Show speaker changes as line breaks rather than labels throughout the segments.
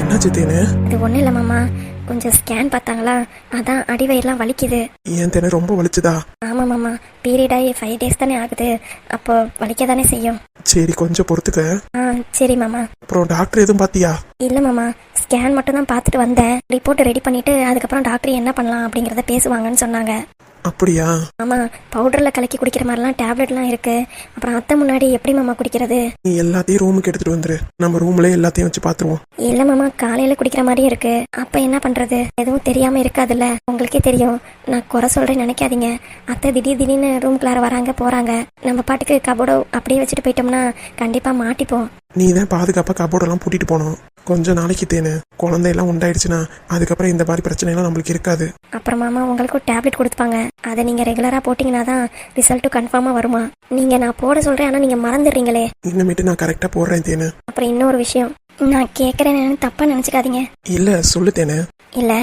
என்னாச்சு தேனு
இது ஒன்றும் இல்லை மாமா. கொஞ்சம் ஸ்கேன் பார்த்தாங்களா? அதான் அடிவயிரெலாம் வலிக்குது.
என் தேனு ரொம்ப வலிச்சுதா?
ஆமாம் மாமா. பீரியட் ஆகி ஃபைவ் டேஸ் தானே ஆகுது. அப்போ வலிக்க தானே செய்யும்.
சரி கொஞ்சம் பொறுத்துக்க.
ஆ சரி மாமா.
அப்புறம் டாக்டர் எதுவும் பாத்தியா
இல்லை மாமா. ஸ்கேன் மட்டும் தான் பார்த்துட்டு வந்தேன். ரிப்போர்ட் ரெடி பண்ணிட்டு அதுக்கப்புறம் டாக்டர் என்ன பண்ணலாம் அப்படிங்கிறத பேசுவாங்கன்னு சொன்னாங்க.
அப்படியா?
ஆமாம் பவுடரில் கலக்கி குடிக்கிற மாதிரிலாம் டேப்லெட்லாம் இருக்கு. அப்புறம் அத்தை முன்னாடி எப்படி மாமா குடிக்கிறது?
நீ எல்லாத்தையும் ரூமுக்கு எடுத்துட்டு வந்துரு. நம்ம ரூம்ல எல்லாத்தையும் வச்சு பாத்துருவோம்.
இல்லை மாமா காலையில் குடிக்கிற மாதிரியும் இருக்கு. அப்போ என்ன பண்ணுறது எதுவும் தெரியாமல் இருக்காதுல்ல? உங்களுக்கே தெரியும். நான் குறை சொல்கிறேன்னு நினைக்காதீங்க. அத்தை திடீர் திடீர்னு ரூம்குள்ளார வராங்க போகிறாங்க நம்ம பாட்டுக்கு கபோர்டோ அப்படியே வச்சுட்டு போயிட்டோம்னா கண்டிப்பாக மாட்டிப்போம்.
நீ தான் பாதுகாப்பா கபோர்டெல்லாம் பூட்டிட்டு போகணும் கொஞ்ச நாளைக்கு தேனு. குழந்தையெல்லாம் உண்டாயிடுச்சுன்னா அதுக்கப்புறம் இந்த மாதிரி பிரச்சனை எல்லாம் நம்மளுக்கு இருக்காது.
அப்புறம் மாமா உங்களுக்கு ஒரு டேப்லெட் கொடுப்பாங்க அதை நீங்கள் ரெகுலராக போட்டிங்கன்னா தான் ரிசல்ட்டும் கன்ஃபார்மாக வருமா? நீங்கள் நான் போட சொல்கிறேன் ஆனால் நீங்கள் மறந்துடுறீங்களே.
இன்னமேட்டு நான் கரெக்டா போடுறேன் தேனு.
அப்புறம் இன்னொரு விஷயம். நான் கேட்குறேன்னு தப்பாக நினச்சிக்காதீங்க.
இல்ல சொல்லு தேனு.
இல்லை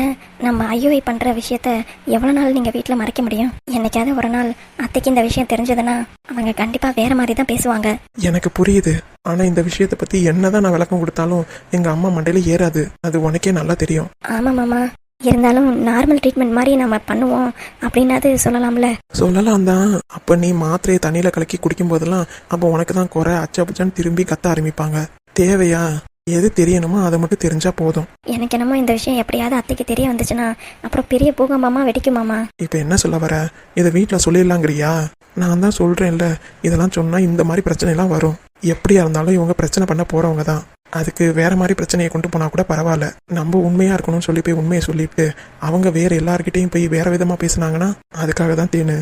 நம்ம ஐயோஐ பண்ணுற விஷயத்த எவ்வளோ நாள் நீங்கள் வீட்டில் மறைக்க முடியும்? என்னைக்காவது ஒரு நாள் அத்தைக்கு இந்த விஷயம் தெரிஞ்சதுன்னா அவங்க கண்டிப்பாக வேற மாதிரி தான் பேசுவாங்க.
எனக்கு புரியுது. ஆனா இந்த விஷயத்தை பத்தி என்னதான் நான் விளக்கம் கொடுத்தாலும் எங்க அம்மா மண்டையில ஏறாது. அது உனக்கே நல்லா தெரியும்.
ஆமாம் மாமா. இருந்தாலும் நார்மல் ட்ரீட்மெண்ட் மாதிரி நம்ம பண்ணுவோம் அப்படின்னாது சொல்லலாம்ல.
சொல்லலாம் தான். அப்ப நீ மாத்திரையை தண்ணியில கலக்கி குடிக்கும் போதெல்லாம் அப்ப உனக்கு தான் குறை அச்சபச்சான்னு திரும்பி கத்த ஆரம்பிப்பாங்க. தேவையா? எது தெரியணுமோ அதை மட்டும் தெரிஞ்சா போதும்.
எனக்கு என்னமோ இந்த விஷயம் எப்படியாவது அத்தைக்கு தெரிய வந்துச்சுன்னா அப்புறம் பெரிய பூகம்பமா வெடிக்குமாமா
இப்ப என்ன சொல்ல வர? இதை வீட்ல சொல்லிடலாங்கிறியா? நான் தான் சொல்றேன்ல. இதெல்லாம் சொன்னா இந்த மாதிரி பிரச்சனை எல்லாம் வரும். எப்படியா இருந்தாலும் இவங்க பிரச்சனை பண்ண போறவங்க தான். அதுக்கு வேற மாதிரி பிரச்சனையை கொண்டு போனா கூட பரவாயில்ல. நம்ம உண்மையா இருக்கணும்னு சொல்லி போய் உண்மையை சொல்லிட்டு அவங்க வேற எல்லார்கிட்டயும் போய் வேற விதமா பேசுனாங்கன்னா அதுக்காக தான் தேனு.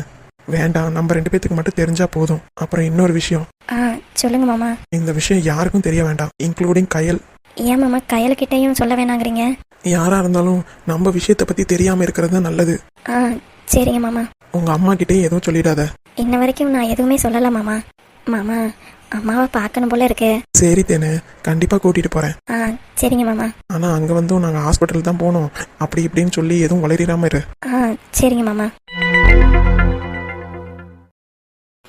வேண்டாம் நம்ம ரெண்டு பேத்துக்கு மட்டும் தெரிஞ்சா போதும். அப்புறம் இன்னொரு விஷயம்.
சொல்லுங்க மாமா.
இந்த விஷயம் யாருக்கும் தெரிய வேண்டாம் இன்க்ளூடிங் கயல்.
ஏன் மாமா? கையல்கிட்டையும் சொல்ல வேணாங்கிறீங்க?
யாரா இருந்தாலும் நம்ம விஷயத்தை பத்தி தெரியாம இருக்கிறது தான் நல்லது.
ஆ சரிங்க மாமா.
உங்க அம்மா கிட்டயும் எதுவும் சொல்லிடாத.
இன்ன வரைக்கும் நான் எதுவுமே சொல்லல மாமா. மாமா அம்மாவை பார்க்கணும் போல இருக்கு.
சரி தேனு. கண்டிப்பா கூட்டிட்டு போறேன்.
ஆ சரிங்க மாமா.
ஆனா அங்க வந்தும் நாங்க ஹாஸ்பிட்டல் தான் போனோம். அப்படி இப்படின்னு சொல்லி எதுவும் வளரிடாம இரு.
ஆ சரிங்க மாமா.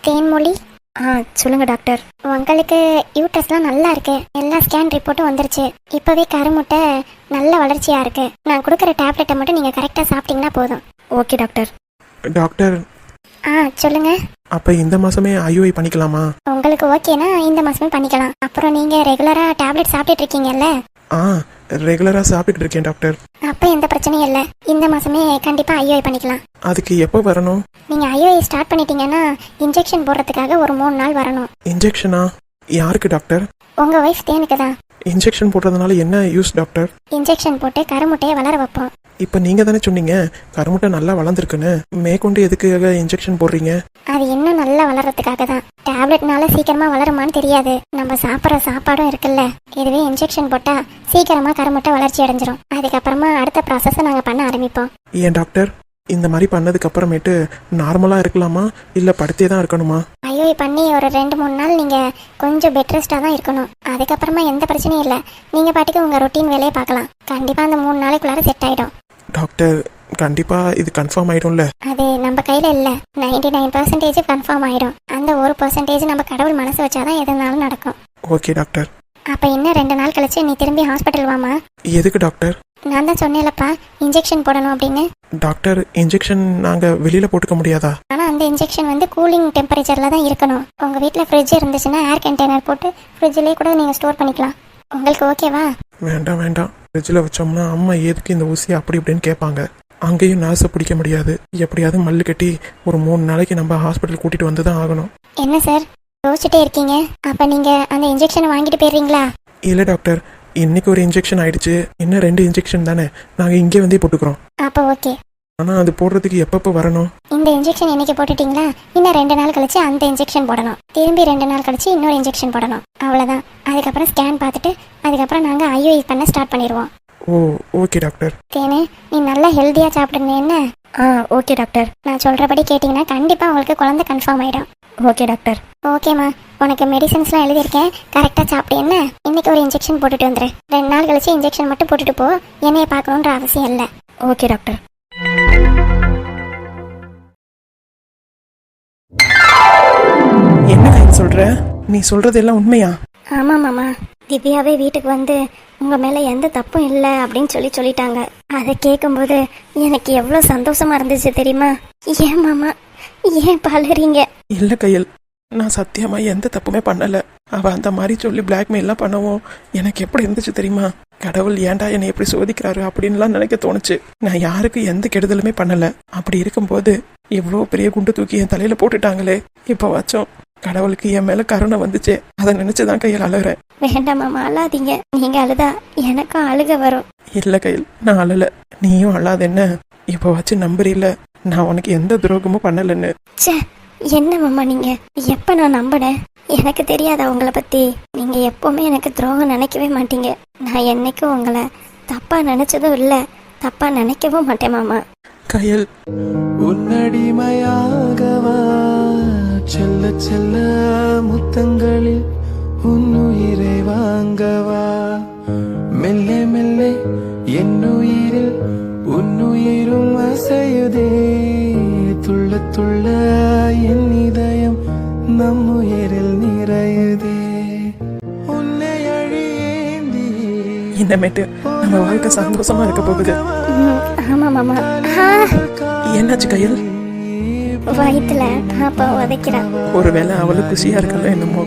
தேன்மொழி?
ஆ சொல்லுங்க டாக்டர்.
உங்களுக்கு யூட்ரஸ்லாம் நல்லா இருக்கு. எல்லா ஸ்கேன் ரிப்போர்ட்டும் வந்துருச்சு. இப்போவே கருமுட்டை நல்ல வளர்ச்சியா இருக்கு. நான் கொடுக்குற டேப்லெட்டை மட்டும் நீங்க கரெக்டாக சாப்பிட்டீங்கன்னா போதும்.
Okay doctor.
டாக்டர்.
ஆ சொல்லுங்க.
அப்ப இந்த மாசமே ஐயூஐ பண்ணிக்கலாமா?
உங்களுக்கு ஓகேனா இந்த மாசமே பண்ணிக்கலாம். அப்புறம் நீங்க ரெகுலரா டேப்லெட் சாப்பிட்டுட்டு இருக்கீங்கல்ல?
ஆ ரெகுலரா சாப்பிட்டுட்டு இருக்கேன் டாக்டர்
அப்போ எந்த பிரச்சனையும் இல்லை. இந்த மாசமே கண்டிப்பா ஐஓஐ பண்ணிக்கலாம்.
அதுக்கு எப்போ வரணும்?
நீங்க ஐஓஐ ஸ்டார்ட் பண்ணிட்டீங்கன்னா இன்ஜெக்ஷன் போடுறதுக்காக ஒரு மூணு நாள் வரணும்.
இன்ஜெக்ஷனா யாருக்கு டாக்டர்
உங்க ஒய்ஃப் தேனுக்கு தான்
இன்ஜெக்ஷன் போடுறதுனால என்ன யூஸ் டாக்டர்
இன்ஜெக்ஷன் போட்டு கருமுட்டையை வளர வைப்போம்.
இப்ப நீங்க தானே சொன்னீங்க கருமுட்டை நல்லா வளர்ந்துருக்குன்னு. மேற்கொண்டு எதுக்காக இன்ஜெக்ஷன் போடுறீங்க?
அது இன்னும் நல்லா வளர்றதுக்காக தான். டேப்லெட்னால சீக்கிரமா வளருமான்னு தெரியாது. நம்ம சாப்பிட்ற சாப்பாடும் இருக்குல்ல. இதுவே இன்ஜெக்ஷன் போட்டா சீக்கிரமா கருமுட்டை வளர்ச்சி அடைஞ்சிரும். அதுக்கப்புறமா அடுத்த ப்ராசஸை நாங்க பண்ண ஆரம்பிப்போம்.
ஏன் டாக்டர்? இந்த மாதிரி பண்ணதுக்கு அப்புறமேட்டு நார்மலா இருக்கலாமா? இல்ல படுத்தே தான் இருக்கணுமா?
ஐயோ பண்ணி ஒரு ரெண்டு மூணு நாள் நீங்க கொஞ்சம் பெட் ரெஸ்டா தான் இருக்கணும். அதுக்கப்புறமா எந்த பிரச்சனையும் இல்லை. நீங்க பாட்டுக்கு உங்க ரொட்டீன் வேலையை பார்க்கலாம். கண்டிப்பா அந்த மூணு நாளைக்குள்ளார செட் ஆயிடும்.
டாக்டர் கண்டிப்பா இது கன்ஃபார்ம் ஆயிடும்ல?
அது நம்ம கையில இல்ல. நைன்டி நைன் பர்சன்டேஜ் கன்ஃபார்ம் ஆயிடும். அந்த ஒரு பர்சன்டேஜ் நம்ம கடவுள் மனசு வச்சாதான் எதுனாலும் நடக்கும்.
Okay doctor.
அப்ப இன்னும் ரெண்டு நாள் கழிச்சு நீ திரும்பி ஹாஸ்பிட்டல் வாமா
எதுக்கு டாக்டர்?
நான் தான் சொன்னேன்லப்பா இன்ஜெக்ஷன் போடணும் அப்படின்னு.
டாக்டர் இன்ஜெக்ஷன் நாங்க வெளியில போட்டுக்க முடியாதா?
ஆனா அந்த இன்ஜெக்ஷன் வந்து கூலிங் டெம்பரேச்சர்ல தான் இருக்கணும். உங்க வீட்ல ஃப்ரிட்ஜ் இருந்துச்சுன்னா ஏர் கண்டெய்னர் போட்டு ஃப்ரிட்ஜ்லயே கூட நீங்க ஸ்டோர் பண்ணிக்கலாம். உங்களுக்கு ஓகேவா
வேண்டாம் வேண்டாம். ஃப்ரிட்ஜில் வச்சோம்னா அம்மா எதுக்கு இந்த ஊசி அப்படி இப்படின்னு கேட்பாங்க. அங்கேயும் நர்ஸை பிடிக்க முடியாது. எப்படியாவது மல்லு கட்டி ஒரு மூணு நாளைக்கு நம்ம ஹாஸ்பிட்டல் கூட்டிட்டு வந்து தான் ஆகணும்.
என்ன சார் யோசிச்சுட்டே இருக்கீங்க. அப்ப நீங்க அந்த இன்ஜெக்ஷனை வாங்கிட்டு போயிடுறீங்களா?
இல்லை டாக்டர் இன்னைக்கு ஒரு இன்ஜெக்ஷன் ஆயிடுச்சு. இன்னும் ரெண்டு இன்ஜெக்ஷன் தானே. நாங்கள் இங்கே வந்தே போட்டுக்கிறோம்.
அப்ப ஓகே
ஆனால் அது போடுறதுக்கு எப்பப்போ வரணும்?
இந்த இன்ஜெக்ஷன் என்னைக்கு போட்டுட்டீங்களா? இன்னும் ரெண்டு நாள் கழிச்சு அந்த இன்ஜெக்ஷன் போடணும். திரும்பி ரெண்டு நாள் கழிச்சு இன்னொரு இன்ஜெக்ஷன் போடணும். அவ்வளவுதான். அதுக்கப்புறம் ஸ்கேன் பார்த்துட்டு அதுக்கப்புறம் நாங்க ஐயூஐ பண்ண ஸ்டார்ட் பண்ணிடுவோம்.
ஓ ஓகே டாக்டர்
தேனு நீ நல்லா ஹெல்த்தியா சாப்பிடுங்க என்ன?
ஆ ஓகே டாக்டர்
நான் சொல்றபடி கேட்டிங்கன்னா கண்டிப்பா உங்களுக்கு குழந்தை கன்ஃபார்ம் ஆயிடும்.
ஓகே டாக்டர்
ஓகேம்மா உனக்கு மெடிசன்ஸ்லாம் எழுதியிருக்கேன். கரெக்டாக சாப்பிட்டு என்ன? இன்னைக்கு ஒரு இன்ஜெக்ஷன் போட்டுட்டு வந்துரு. ரெண்டு நாள் கழிச்சு இன்ஜெக்ஷன் மட்டும் போட்டுட்டு போ. என்னைய பார்க்கணுன்ற அவசியம் இல்லை.
ஓகே டாக்டர்
சொல்ற? நீ சொல்றது எல்லாம் உண்மையா?
ஆமாம் மாமா. திவ்யாவே வீட்டுக்கு வந்து உங்கள் மேலே எந்த தப்பும் இல்லை அப்படின்னு சொல்லி சொல்லிட்டாங்க. அதை கேட்கும்போது எனக்கு எவ்வளோ சந்தோஷமா இருந்துச்சு தெரியுமா? ஏன் மாமா? ஏன் பலறீங்க
இல்ல கையல். நான் சத்தியமா எந்த தப்புமே பண்ணல. அவ அந்த மாதிரி சொல்லி பிளாக்மெயிலாம் பண்ணவும் எனக்கு எப்படி இருந்துச்சு தெரியுமா? கடவுள் ஏன்டா என்னை எப்படி சோதிக்கிறாரு அப்படின்லாம் நினைக்க தோணுச்சு. நான் யாருக்கு எந்த கெடுதலுமே பண்ணல. அப்படி இருக்கும்போது இவ்வளோ பெரிய குண்டு தூக்கி என் தலையில போட்டுட்டாங்களே. இப்போ வச்சோம். கடவுளுக்கு என் மேல கருணை வந்துச்சே. அதை நினைச்சுதான் கையில் அழுகிறேன்.
வேண்டாம் மாமா அழாதீங்க. நீங்கள் அழுதா எனக்கும் அழுக வரும்.
இல்ல கையில் நான் அழல. நீயும் அழாத என்ன இப்போ வச்சு நம்புறீல்ல. நான் உனக்கு எந்த துரோகமும் பண்ணலன்னு.
ச்சே என்ன மாமா நீங்கள் எப்போ நான் நம்பினேன்? எனக்கு தெரியாதா உங்களை பற்றி நீங்கள் எப்போவுமே எனக்கு துரோகம் நினைக்கவே மாட்டீங்க. நான் என்னைக்கும் உங்களை தப்பாக நினச்சதும் இல்லை. தப்பாக நினைக்கவும் மாட்டேன் மாமா.
கயல்.
உன்னடிமையாகவா? செல்ல செல்ல முத்தங்களில் உன்னுயிரை வாங்கவா? மெல்ல மெல்ல என்னுயிரில் உன்னுயிரும் அசையுதே. துள்ள துள்ள என் இதயம் நம்முயிரில் நிறையுதே.
இனிமேட்டு நம்ம வாழ்க்கை சந்தோஷமா இருக்க போகுது.
ம், ஆமாம் மாமா.
என்னாச்சு கையில்?
வயிற்றுல பாப்பா உதைக்கிறா.
ஒருவேளை அவளுக்கு குஷியா இருக்கல என்னமோ.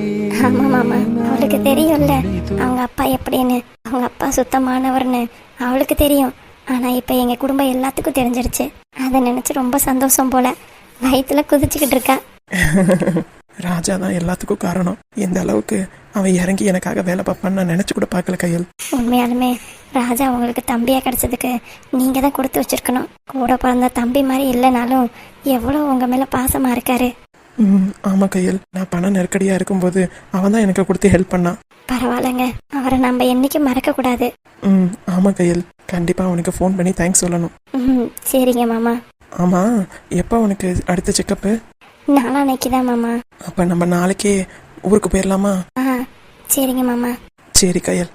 ஆமா மாமா. அவளுக்கு தெரியும்ல. அவங்க அப்பா எப்படின்னு. அவங்க அப்பா சுத்தமானவர்னு. அவளுக்கு தெரியும். ஆனா இப்ப எங்க குடும்பம் எல்லாத்துக்கும் தெரிஞ்சிருச்சு. அதை நினைச்சு ரொம்ப சந்தோஷம் போல. வயிற்றுல குதிச்சுக்கிட்டு இருக்கா.
ராஜா தான் எல்லாத்துக்கும் காரணம். இந்த அளவுக்கு அவன் இறங்கி எனக்காக வேலை பார்ப்பான்னு நான் நினைச்சு கூட பார்க்கல கையில்.
உண்மையாலுமே ராஜா உங்களுக்கு தம்பியா கிடைச்சதுக்கு நீங்க தான் கொடுத்து வச்சிருக்கணும். கூட பிறந்த தம்பி மாதிரி இல்லைனாலும் எவ்வளோ உங்க மேல பாசமா இருக்காரு.
ம் ஆமா கையில். நான் பண நெருக்கடியா இருக்கும்போது அவன் தான் எனக்கு கொடுத்து ஹெல்ப் பண்ணான்
பரவாயில்லைங்க. அவரை நம்ம என்னைக்கும் மறக்க கூடாது.
ம் ஆமா கையில். கண்டிப்பா அவனுக்கு ஃபோன் பண்ணி தேங்க்ஸ் சொல்லணும்.
ம் சரிங்க மாமா.
ஆமா எப்போ உனக்கு அடுத்த செக்கப்பு
நாளான்னைக்கு தான் மாமா.
அப்ப நம்ம நாளைக்கே ஊருக்கு போயிடலாமா
ஆ சரிங்க மாமா.
சரி கையல்.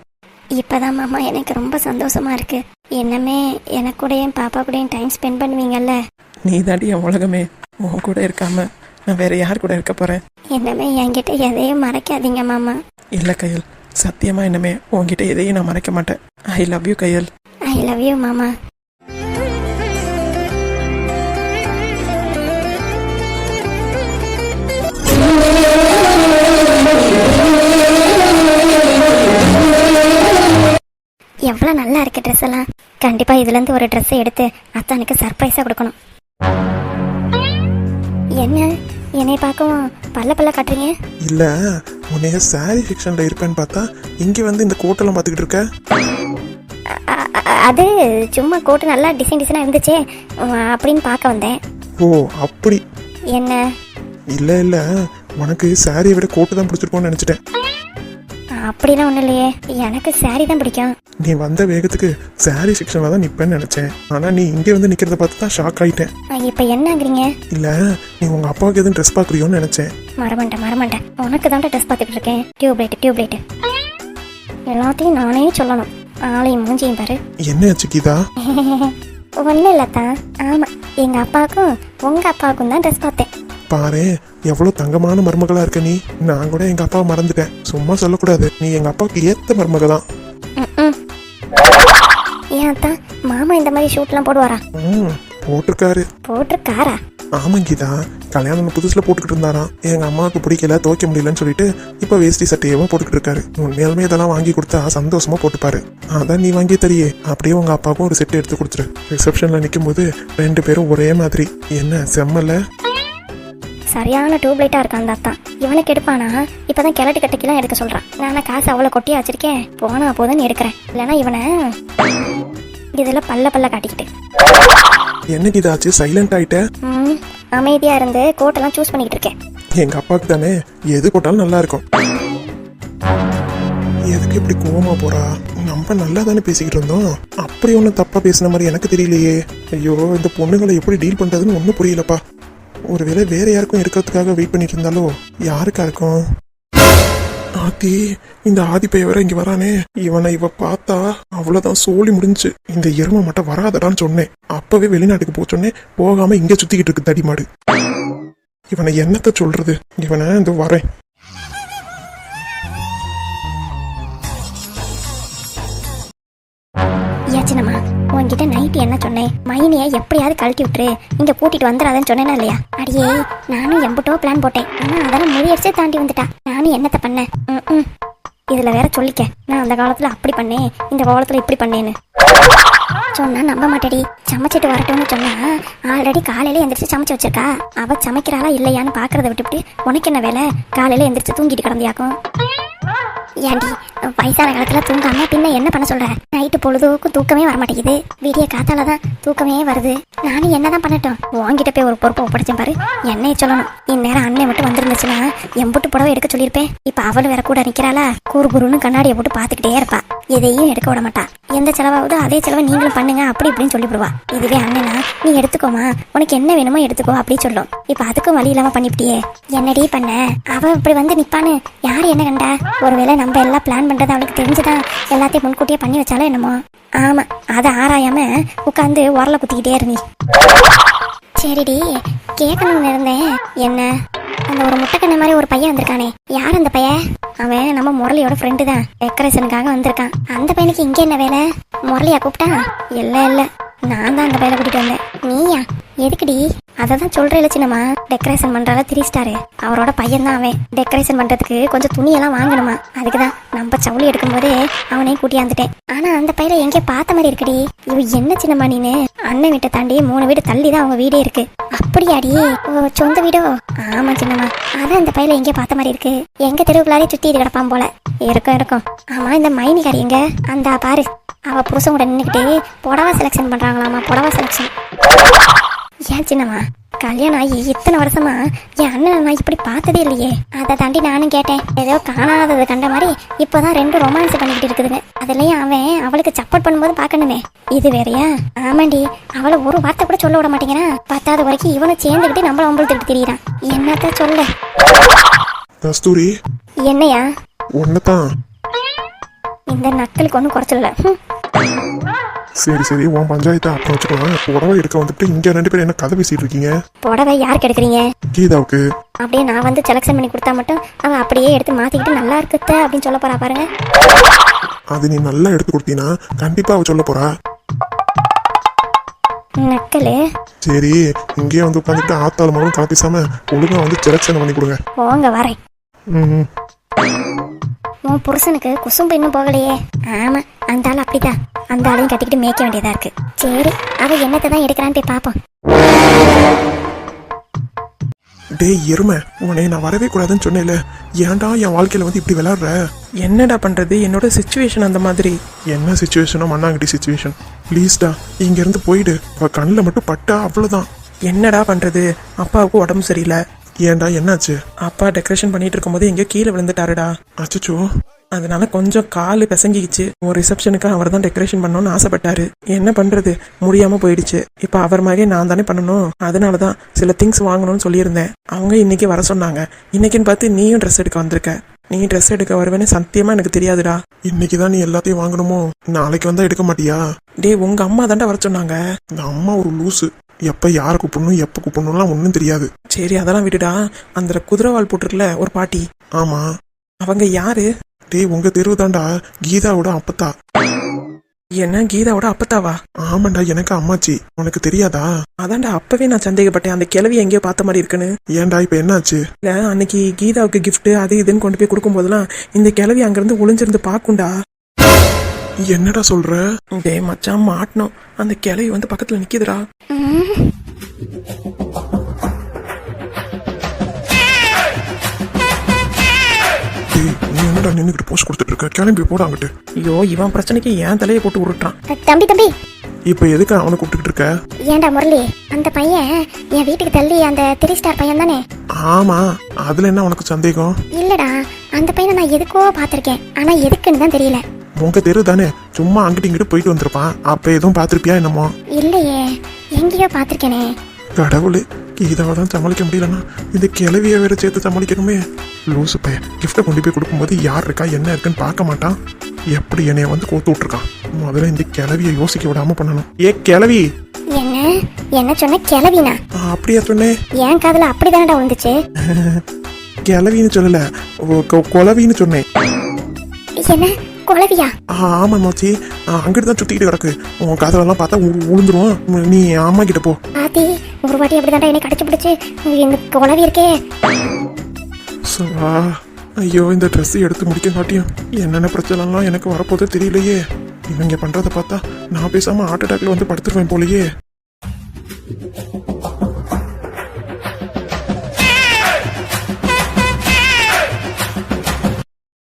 இப்பதான் மாமா எனக்கு ரொம்ப சந்தோஷமா இருக்கு. என்னமே எனக்கு கூடயும் பாப்பா கூடயும் டைம் ஸ்பெண்ட் பண்ணுவீங்கல்ல?
நீ தாண்டி என் உலகமே. உன் கூட இருக்காம நான் வேற யார் கூட இருக்க போறேன்?
என்னமே என்கிட்ட எதையும் மறைக்காதீங்க மாமா.
இல்ல கையல். சத்தியமா என்னமே உன்கிட்ட எதையும் நான் மறைக்க மாட்டேன். I love you Kayal.
I love you மாமா. எவ்வளோ நல்லா இருக்கு ட்ரெஸ் எல்லாம். கண்டிப்பா இதுல இருந்து ஒரு ட்ரெஸ் எடுத்து அத்தானுக்கு சர்ப்ரைஸா கொடுக்கணும். என்ன? என்னை பார்க்கவும் பல்ல பல்ல காட்டுறீங்க?
இல்ல உன்னைய சாரி செக்ஷன்ல இருப்பேன்னு பார்த்தா இங்க வந்து இந்த கோட்டெல்லாம் பார்த்துக்கிட்டு இருக்க?
அ- அ- அது சும்மா கோட்டு நல்லா டிசைன் டிசைனாக இருந்துச்சே அஹ் அப்படின்னு பார்க்க வந்தேன்.
ஓ அப்படி.
என்ன?
இல்ல இல்ல உனக்கு சாரியை விட கோட்டு தான் பிடிச்சிருக்கோன்னு நினைச்சிட்டேன்.
அப்படிலாம் ஒன்றும் இல்லையே. எனக்கு saree தான் பிடிக்கும்.
நீ வந்த வேகத்துக்கு சாரி செக்ஷன்ல தான் நிப்பேன்னு நினைச்சேன். ஆனா நீ இங்க வந்து நிக்கிறத பார்த்து தான் ஷாக் ஆயிட்டேன்.
இப்போ என்னங்கிறீங்க?
இல்ல நீ உங்க அப்பாவுக்கு எதுவும் ட்ரெஸ் பாக்குறியோன்னு நினைச்சேன்.
மறமாட்டேன் மறமாட்டேன் உனக்கு தான் ட்ரெஸ் பார்த்துட்டு இருக்கேன். டியூப் லைட் டியூப் லைட் எல்லாத்தையும் நானே சொல்லணும். ஆளையும் மூஞ்சியும் பாரு.
என்ன ஆச்சு கீதா?
ஒன்றும் இல்லை தான் ஆமாம் எங்கள் அப்பாவுக்கும் உங்கள் அப்பாவுக்கும் தான் ட்ரெஸ் பார்த்தேன்.
பாரு எவ்வளவு தங்கமான மருமகளா இருக்க நீ? நான் கூட எங்க அப்பாவை மறந்துட்டேன். சும்மா சொல்லக்கூடாது. நீ எங்க அப்பாவுக்கு ஏத்த மருமக தான்
ஏன் அத்தான் மாமா இந்த மாதிரி ஷூட்லாம் போடுவாரா?
ம் போட்டிருக்காரு.
போட்டிருக்காரா?
ஆமா கீதா கல்யாணம் புதுசுல போட்டுக்கிட்டு இருந்தாராம். எங்க அம்மாவுக்கு பிடிக்கல துவைக்க முடியலன்னு சொல்லிட்டு இப்ப வேஷ்டி சட்டையவும் போட்டுக்கிட்டு இருக்காரு. உண்மையாலுமே இதெல்லாம் வாங்கி கொடுத்தா சந்தோஷமா போட்டுப்பாரு. அதான் நீ வாங்கி தரியே. அப்படியே உங்க அப்பாவுக்கும் ஒரு செட் எடுத்து கொடுத்துரு. ரிசப்ஷன்ல நிக்கும் போது ரெண்டு பேரும் ஒரே மாதிரி. என்ன செம்மல
சரியான டியூப் லைட்டாக இருக்கான் அந்த அத்தான் இவனுக்கு எடுப்பானா இப்போதான் கிழட்டு கட்டைக்கெல்லாம் எடுக்க சொல்கிறான் நான் காசு அவ்வளோ கொட்டியா வச்சிருக்கேன்? போனா போதுன்னு எடுக்கிறேன். இல்லைன்னா இவனை இதில் பல்ல பல்ல காட்டிக்கிட்டு.
என்ன கீதாச்சு சைலண்ட் ஆயிட்ட?
ம் அமைதியாக இருந்து கோட்டெல்லாம் சூஸ் பண்ணிக்கிட்டு இருக்கேன்.
எங்க அப்பாவுக்கு தானே. எது போட்டாலும் நல்லா இருக்கும். எதுக்கு இப்படி கோவமா போறா? நம்ம நல்லா தானே பேசிக்கிட்டு இருந்தோம். அப்படி ஒன்றும் தப்பா பேசின மாதிரி எனக்கு தெரியலையே. ஐயோ இந்த பொண்ணுங்களை எப்படி டீல் பண்றதுன்னு ஒன்றும் புரியலப்பா. ஒருவேளை வேற யாருக்கும் எடுக்கிறதுக்காக வெயிட் பண்ணிட்டு இருந்தாலோ? யாருக்கா இருக்கும்? ஆத்தி இந்த ஆதிப்பைய வேற இங்க வரானே. இவனை இவ பார்த்தா அவ்வளவுதான் சோழி முடிஞ்சு. இந்த எருமை மட்டும் வராதடான்னு சொன்னேன். அப்பவே வெளிநாட்டுக்கு போக சொன்னேன். போகாம இங்க சுத்திக்கிட்டு இருக்கு தடி மாடு இவனை என்னத்த சொல்றது? இவனை இந்த வரேன்.
ஏச்சினம்மா உன்கிட்ட நைட்டு என்ன சொன்னேன்? மைனியை எப்படியாவது கழட்டி விட்டுரு. இங்கே கூட்டிட்டு வந்துடாதன்னு சொன்னேனா இல்லையா?
அடியே நானும் எம்பிட்டோ பிளான் போட்டேன். ஆனால் அதெல்லாம் முடியடிச்சே தாண்டி வந்துட்டா. நானும் என்னத்த பண்ணேன்?
ம், இதில் இதுல வேற சொல்லிக்க. நான் அந்த காலத்துல அப்படி பண்ணேன். இந்த காலத்துல இப்படி பண்ணேன்னு.
சொன்னா நம்ப மாட்டேடி. சமைச்சிட்டு வரட்டும்னு சொன்னா ஆல்ரெடி காலையில எந்திரிச்சு சமைச்சு வச்சிருக்கா.
அவ சமைக்கிறாளா இல்லையான்னு பாக்குறத விட்டுவிட்டு உனக்கு என்ன வேலை? காலையில எந்திரிச்சு தூங்கிட்டு கிடந்தியாக்கும்.
ஏண்டி வயசான காலத்துல தூங்காம பின்ன என்ன பண்ண சொல்ற? நைட்டு பொழுதுக்கும் தூக்கமே வர மாட்டேங்குது. விடிய காத்தால தான் தூக்கமே வருது. நானும் என்னதான் பண்ணட்டும்.
உங்ககிட்ட போய் ஒரு பொறுப்பை ஒப்படைச்சேன் பாரு. என்னைய சொல்லணும். இந்நேரம் அண்ணன் மட்டும் வந்திருந்துச்சுன்னா எம்புட்டு புடவை எடுக்க சொல்லியிருப்பேன். இப்ப அவளும் வேற கூட நிக்கிறாளா? கூறு குருன்னு கண்ணாடியை போட்டு பாத்துக்கிட்டே இருப்பா. எதையும் எடுக்க விட மாட்டா. எந்த செலவாகுதோ அதே செலவை நீங்களும் பண்ணுங்க. அப்படி இப்படின்னு சொல்லிவிடுவா. இதுவே அண்ணனா நீ எடுத்துக்கோமா? உனக்கு என்ன வேணுமோ எடுத்துக்கோ அப்படி சொல்லும். இப்ப அதுக்கும் வழி இல்லாம பண்ணிவிட்டியே.
என்னடி பண்ண? அவ இப்படி வந்து நிப்பான்னு. யாரு என்ன கண்டா? ஒருவேளை நம்ம எல்லாம் பிளான் பண்றது அவளுக்கு தெரிஞ்சுதான் எல்லாத்தையும் முன்கூட்டியே பண்ணி வச்சாலும் என்னமோ?
ஆமா அதை ஆராயாம உட்காந்து உரலை குத்திக்கிட்டே இரு
சரிடி கேட்கணும்னு இருந்தேன்.
என்ன?
அந்த ஒரு முட்டைக்கண்ண மாதிரி ஒரு பையன் வந்திருக்கானே. யார் அந்த பையன்?
அவன் நம்ம முரளியோட ஃப்ரெண்டு தான். டெக்கரேஷனுக்காக வந்திருக்கான்.
அந்த பையனுக்கு இங்க என்ன வேலை? முரளியா கூப்பிட்டா?
இல்லை இல்லை. நான் தான் அந்த பையனை கூட்டிட்டு வந்தேன்.
நீயா? எதுக்குடி?
அதை தான் சொல்றேன் சின்னம்மா. டெக்கரேஷன் பண்றால த்ரீ ஸ்டாரு அவரோட பையன் தான் அவன். டெக்கரேஷன் பண்றதுக்கு கொஞ்சம் துணியெல்லாம் வாங்கணுமா? அதுக்கு தான் நம்ம சவுளி எடுக்கும்போதே அவனையும் கூட்டியாந்துட்டேன்
ஆனா அந்த பையில எங்கேயோ பார்த்த மாதிரி இருக்குடி.
இவ என்ன சின்னம்மா நீனு? அண்ணன் வீட்டை தாண்டி மூணு வீடு தள்ளி தான் அவங்க வீடே இருக்கு.
அப்படியாடி? ஓ சொந்த வீடோ?
ஆமா சின்னம்மா.
அதான் அந்த பையில எங்கேயோ பார்த்த மாதிரி இருக்கு. எங்க தெருவுக்குள்ளாரே சுத்திட்டு கிடப்பான் போல.
இருக்கும் இருக்கும்.
ஆமா இந்த மைனிகாரி எங்க? அந்த பாரு. அவ புருஷன் கூட நின்றுக்கிட்டே புடவை செலெக்ஷன் பண்றாங்களாமா புடவை செலெக்ஷன்
ஏன் சின்னம்மா? கல்யாணம் ஆகி இத்தனை வருஷமா என் அண்ணனை நான் இப்படி பார்த்ததே இல்லையே.
அதை தாண்டி நானும் கேட்டேன் ஏதோ காணாதது கண்ட மாதிரி இப்போதான் ரெண்டு ரொமான்ஸ் பண்ணிக்கிட்டு இருக்குதுங்க. அதுலயும் அவன் அவளுக்கு சப்போர்ட் பண்ணும்போது பார்க்கணுமே.
இது வேறயா?
ஆமாண்டி அவளை ஒரு வார்த்தை கூட சொல்ல விட மாட்டேங்கிறான் பத்தாவது வரைக்கும் இவனும் சேர்ந்துக்கிட்டு நம்மள ஒம்பளுத்துக்கிட்டு திரியிறான். என்னத்த சொல்ல?
கஸ்தூரி.
என்னையா?
ஒன்னதான்
இந்த நக்கலுக்கு ஒன்றும் குறைச்சல
சரி சரி உன் பஞ்சாயத்தை? அப்புறம் வச்சுக்கலாம் புடவை எடுக்க வந்துட்டு இங்க ரெண்டு பேரும் என்ன கதை பேசிட்டு இருக்கீங்க?
புடவை யாருக்கு எடுக்கிறீங்க?
கீதாவுக்கு.
அப்படியே நான் வந்து செலெக்ஷன் பண்ணி கொடுத்தா மட்டும் அவ அப்படியே எடுத்து மாத்திக்கிட்டு நல்லா இருக்குத்த அப்படின்னு சொல்ல போறா பாருங்க.
அது நீ நல்லா எடுத்து கொடுத்தீனா கண்டிப்பா அவ சொல்ல போறா.
நக்கலு.
சரி இங்கேயே வந்து உட்காந்துட்டு ஆத்தாள் மகளும் கலப்பிசாம ஒழுங்கா வந்து செலக்ஷன் பண்ணி கொடுங்க.
போங்க வரேன்.
ம்
உன் புருஷனுக்கு குசும்பு இன்னும் போகலையே. ஆமா அந்த ஆள் அப்படிதான். அந்த ஆளையும் கட்டிக்கிட்டு மேய்க்க வேண்டியதா இருக்கு.
சரி அவ என்னத்தை தான் எடுக்கிறான்னு போய் பார்ப்போம்
டேய் எருமை உன்னை நான் வரவே கூடாதுன்னு சொன்னேன்ல. ஏன்டா என் வாழ்க்கையில வந்து இப்படி விளையாடுற? என்னடா பண்றது? என்னோட சுச்சுவேஷன் அந்த மாதிரி. என்ன சுச்சுவேஷனோ மண்ணாங்கட்டி சுச்சுவேஷன் ப்ளீஸ்டா இங்க இருந்து போயிடு. அவ கண்ணில் மட்டும் பட்டா அவ்வளவுதான். என்னடா பண்றது? அப்பாவுக்கு உடம்பு சரியில்லை. ஏன்டா என்னாச்சு? அப்பா டெக்கரேஷன் பண்ணிட்டு இருக்கும்போது எங்க கீழே விழுந்துட்டாருடா. அச்சச்சோ. அதனால கொஞ்சம் காலு பிசங்கிக்கிச்சு. ஒரு ரிசப்ஷனுக்கு அவர் தான் டெக்கரேஷன் பண்ணணும்னு ஆசைப்பட்டாரு. என்ன பண்றது? முடியாம போயிடுச்சு. இப்ப அவர் மாதிரியே நான் தானே பண்ணணும்? அதனாலதான் சில திங்ஸ் வாங்கணும்னு சொல்லியிருந்தேன். அவங்க இன்னைக்கு வர சொன்னாங்க. இன்னைக்குன்னு பார்த்து நீயும் ட்ரெஸ் எடுக்க வந்திருக்க. நீ ட்ரெஸ் எடுக்க வருவேன்னு சத்தியமா எனக்கு தெரியாதுடா. இன்னைக்கு தான் நீ எல்லாத்தையும் வாங்கணுமோ? நாளைக்கு வந்தா எடுக்க மாட்டியா? டேய் உங்க அம்மா தாண்டா வர சொன்னாங்க. இந்த அம்மா ஒரு லூசு. எப்ப யாரை கூப்பிடணும் எப்ப கூப்பிடணும்லாம் ஒன்றும் தெரியாது. சரி அதெல்லாம் விட்டுடா அந்த குதிரைவால் போட்டிருக்கல ஒரு பாட்டி. ஆமா. அவங்க யாரு? டேய் உங்க தெருவு தாண்டா கீதாவோட அப்பத்தா. என்ன கீதாவோட அப்பத்தாவா? ஆமாண்டா எனக்கு அம்மாச்சி. உனக்கு தெரியாதா? அதான்டா அப்பவே நான் சந்தேகப்பட்டேன். அந்த கிழவி எங்கேயோ பார்த்த மாதிரி இருக்குன்னு. ஏன்டா இப்ப என்னாச்சு? இல்ல அன்னைக்கு கீதாவுக்கு gift அது இதுன்னு கொண்டு போய் கொடுக்கும் போதெல்லாம் இந்த கிழவி அங்கிருந்து ஒளிஞ்சிருந்து பாக்குண்டா என்னடா சொல்ற? டேய் மச்சான் மாட்டணும். அந்த கிழவி வந்து பக்கத்துல நிக்குதுடா. என்னடா நின்னுக்கிட்டு போஸ்ட் கொடுத்துட்டு இருக்க? கிளம்பி போட அங்கிட்டு. ஐயோ இவன் பிரச்சனைக்கு ஏன் தலையை போட்டு உருட்டுறான்.
தம்பி தம்பி.
இப்போ எதுக்கு அவனை கூப்பிட்டுக்கிட்டு இருக்க?
ஏன்டா முரளி? அந்த பையன் என் வீட்டுக்கு தள்ளி அந்த த்ரீ ஸ்டார் பையன் தானே?
ஆமா அதுல என்ன உனக்கு சந்தேகம்?
இல்லடா அந்த பையனை நான் எதுக்கோ பார்த்திருக்கேன். ஆனா எதுக்குன்னு தான் தெரியல.
உங்க தெரு தானே? சும்மா அங்கிட்டு இங்கிட்டு போயிட்டு வந்திருப்பான். அப்ப எதுவும் பார்த்திருப்பியா என்னமோ?
இல்லையே. எங்கேயோ பார்த்திருக்கேனே.
கடவுளே தான் சமாளிக்க முடியலன்னா இந்த கிளவிய வேற சேர்த்து சமாளிக்கணுமே. லூசு பையன் கிஃப்ட்டை கொண்டு போய் கொடுக்கும்போது யார் இருக்கா என்ன இருக்குன்னு பார்க்க மாட்டான். எப்படி என்னைய வந்து கோத்து விட்டுருக்கான்? முதல்ல இந்த கிளவிய யோசிக்க விடாம பண்ணணும். ஏ கிளவி
என்ன? என்ன சொன்ன? கிளவினா
அப்படியா சொன்னேன்
என் காதுல அப்படிதானடா விழுந்துச்சு?
கிளவின்னு சொல்லல ஓ, கொ- குளவின்னு சொன்னேன்.
என்ன? குழவியா?
ஆமா மோச்சி. அங்கிட்டு தான் சுத்திக்கிட்டு கிடக்கு. உன் காதலெல்லாம் பார்த்தா உளுந்துரும். நீ அம்மா கிட்ட போ.
ஆத்தி ஒரு வாட்டி அப்படிதான்டா என்னை கடிச்சு பிடிச்சு இந்த குழவி இருக்கே.
சவா. ஐயோ இந்த ட்ரெஸ் எடுத்து முடிக்க காட்டியும் என்னென்ன பிரச்சனைலாம் எனக்கு வரப்போதோ தெரியலையே. இவங்க பண்றத பார்த்தா நான் பேசாம ஹார்ட் அட்டாக்ல வந்து படுத்துருவேன் போலயே.